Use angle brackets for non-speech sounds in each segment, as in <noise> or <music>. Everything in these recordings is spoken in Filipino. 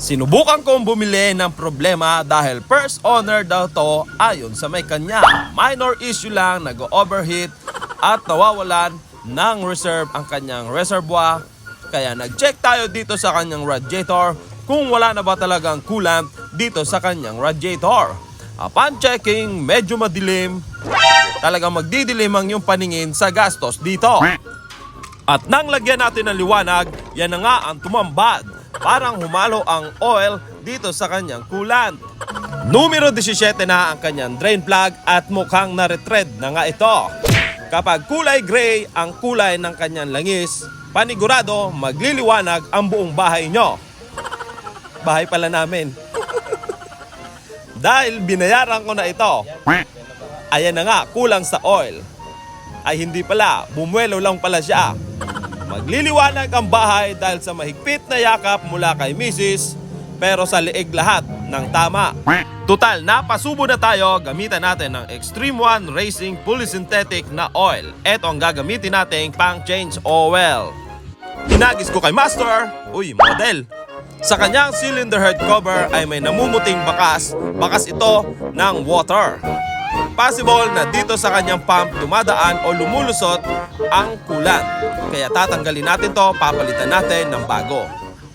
Sinubukan kong bumili ng problema dahil first owner daw to ayon sa may kanya. Minor issue lang, nag-overheat at nawawalan ng reserve ang kanyang reservoir. Kaya nag-check tayo dito sa kanyang radiator kung wala na ba talagang coolant dito sa kanyang radiator. Upon checking, medyo madilim. Talagang magdidilim ang yung paningin sa gastos dito. At nang lagyan natin ng liwanag, yan na nga ang tumambad. Parang humalo ang oil dito sa kanyang coolant. Numero 17 na ang kanyang drain plug at mukhang na-retread na nga ito. Kapag kulay gray ang kulay ng kanyang langis, panigurado magliliwanag ang buong bahay nyo. Bahay pala namin. Dahil binayaran ko na ito. Ayan na nga, kulang sa oil. Ay hindi pala, bumuelo lang pala siya. Magliliwanag ang bahay dahil sa mahigpit na yakap mula kay Mrs. Pero sa liig lahat ng tama. Total, napasubo na tayo. Gamitan natin ng Extreme One Racing Fully Synthetic na oil. Ito ang gagamitin nating pang change oil. Tinagis ko kay Master. Uy, model. Sa kanyang cylinder head cover ay may namumuting bakas. Bakas ito ng water. Possible na dito sa kanyang pump dumadaan o lumulusot ang kulan. Kaya tatanggalin natin to, papalitan natin ng bago.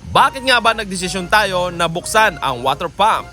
Bakit nga ba nagdesisyon tayo na buksan ang water pump?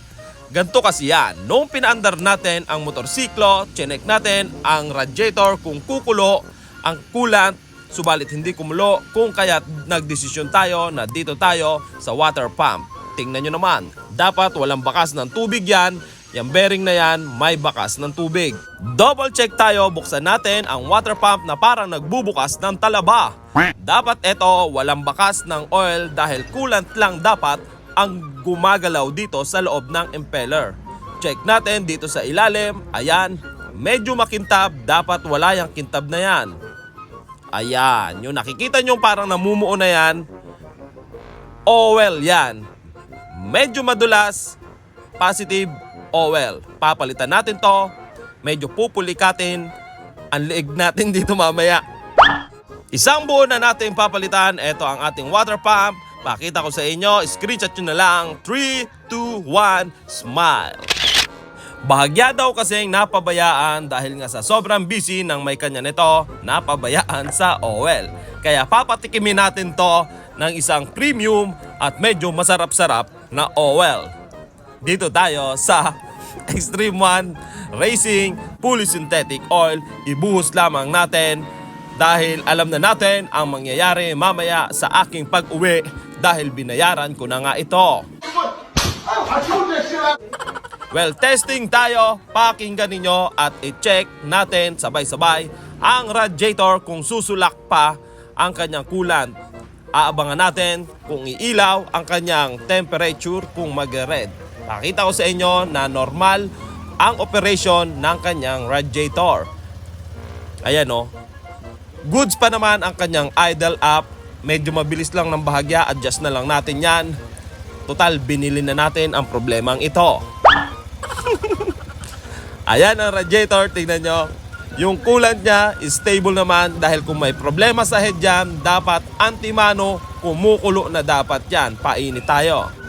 Ganto kasi yan, noong pinaandar natin ang motorsiklo, chinek natin ang radiator kung kukulo ang coolant, subalit hindi kumulo kung kaya nagdesisyon tayo na dito tayo sa water pump. Tingnan nyo naman, dapat walang bakas ng tubig yan, yung bearing na yan may bakas ng tubig. Double check tayo, buksan natin ang water pump na parang nagbubukas ng talaba. Dapat ito walang bakas ng oil dahil coolant lang dapat ang gumagalaw dito sa loob ng impeller. Check natin dito sa ilalim, ayan, medyo makintab, dapat wala yung kintab na yan. Ayan, yung nakikita nyo parang namumuo na yan, oil yan. Medyo madulas, positive oil. Papalitan natin to, medyo pupulikatin, ang natin <laughs> dito mamaya. Isang buo na natin papalitan. Ito ang ating water pump. Pakita ko sa inyo. Screenshot nyo na lang. 3, 2, 1, smile. Bahagya daw kasing napabayaan dahil nga sa sobrang busy ng may kanya nito, napabayaan sa OL. Kaya papatikimin natin to ng isang premium at medyo masarap-sarap na OL. Dito tayo sa <laughs> Extreme One Racing Fully Synthetic Oil. Ibuhos lamang natin dahil alam na natin ang mangyayari mamaya sa aking pag-uwi dahil binayaran ko na nga ito. Well, testing tayo. Pakinggan ninyo at i-check natin sabay-sabay ang radiator kung susulak pa ang kanyang coolant. Aabangan natin kung iilaw ang kanyang temperature kung mag-red. Pakita ko sa inyo na normal ang operation ng kanyang radiator. Ayan o. Goods pa naman ang kanyang idle up. Medyo mabilis lang ng bahagya. Adjust na lang natin yan. Total, binili na natin ang problemang ito. <laughs> Ayan ang radiator, tingnan nyo. Yung coolant niya is stable naman dahil kung may problema sa head yan, dapat antimano, kumukulo na dapat yan. Painit tayo.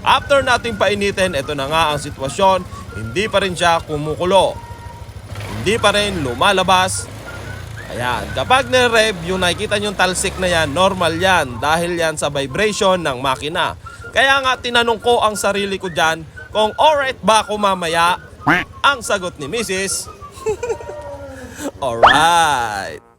After nating painitin, ito na nga ang sitwasyon. Hindi pa rin siya kumukulo. Hindi pa rin lumalabas. Ayan, kapag nire-rev, yung nakikita yung talsik na yan, normal yan dahil yan sa vibration ng makina. Kaya nga tinanong ko ang sarili ko dyan kung alright ba ako mamaya. Ang sagot ni Mrs. <laughs> alright.